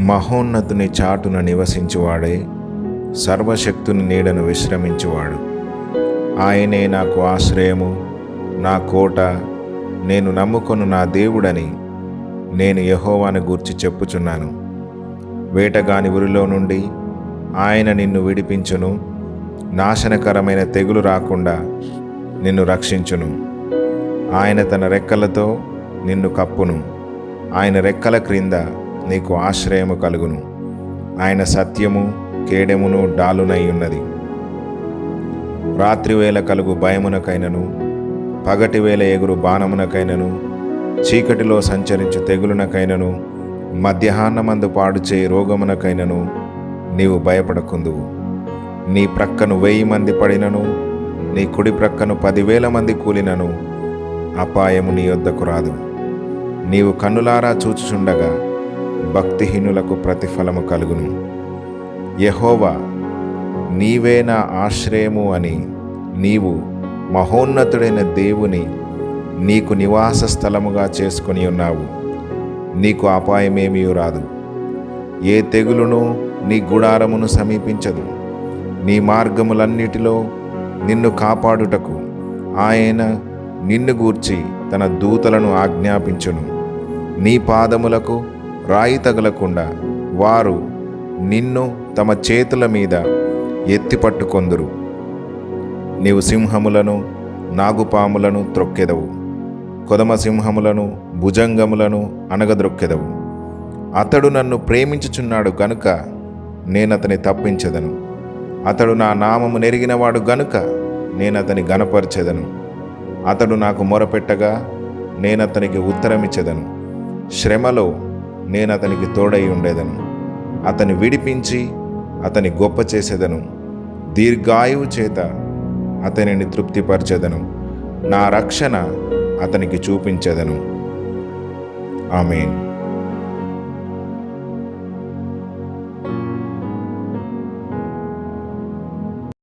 మహోన్నతుని చాటున నివసించువాడే సర్వశక్తుని నీడను విశ్రమించువాడు. ఆయనే నాకు ఆశ్రయము నా కోట నేను నమ్ముకొను నా దేవుడని నేను యహోవాను గూర్చి చెప్పుచున్నాను. వేటగాని ఉరిలో నుండి ఆయన నిన్ను విడిపించును నాశనకరమైన తెగులు రాకుండా నిన్ను రక్షించును. ఆయన తన రెక్కలతో నిన్ను కప్పును. ఆయన రెక్కల క్రింద నీకు ఆశ్రయము కలుగును. ఆయన సత్యము కేడెమును డాలునై ఉన్నది. రాత్రివేళ కలుగు భయమునకైనను పగటివేళ ఎగురు బాణమునకైనను చీకటిలో సంచరించు తెగులునకైనను మధ్యాహ్నమందు పాడు చేయి రోగమునకైనను నీవు భయపడకుందువు. నీ ప్రక్కను వెయ్యి మంది పడినను నీ కుడి ప్రక్కను పదివేల మంది కూలినను అపాయము నీ వద్దకు రాదు. నీవు కన్నులారా చూచుచుండగా భక్తిహీనులకు ప్రతిఫలము కలుగును. యహోవా నీవే నా ఆశ్రయము అని నీవు మహోన్నతుడైన దేవుని నీకు నివాస స్థలముగా చేసుకొని ఉన్నావు. నీకు అపాయమేమీ రాదు. ఏ తెగులును నీ గుడారమును సమీపించదు. నీ మార్గములన్నిటిలో నిన్ను కాపాడుటకు ఆయన నిన్ను గూర్చి తన దూతలను ఆజ్ఞాపించును. నీ పాదములకు రాయి తగలకుండా వారు నిన్ను తమ చేతుల మీద ఎత్తిపట్టుకొందురు నీవు సింహములను నాగుపాములను త్రొక్కెదవు. కొదమ సింహములను భుజంగములను అనగద్రొక్కెదవు అతడు నన్ను ప్రేమించుచున్నాడు గనుక నేనతని తప్పించదను. అతడు నా నామము నెరిగినవాడు గనుక నేనతని గనపరచెదను అతడు నాకు మొరపెట్టగా నేనతనికి ఉత్తరమిచ్చెదను. శ్రమలో నేను అతనికి తోడై ఉండేదను. అతని విడిపించి అతని గొప్ప చేసేదను. దీర్ఘాయువు చేత అతనిని తృప్తిపరచేదను. నా రక్షణ అతనికి చూపించేదను. ఆమెన్.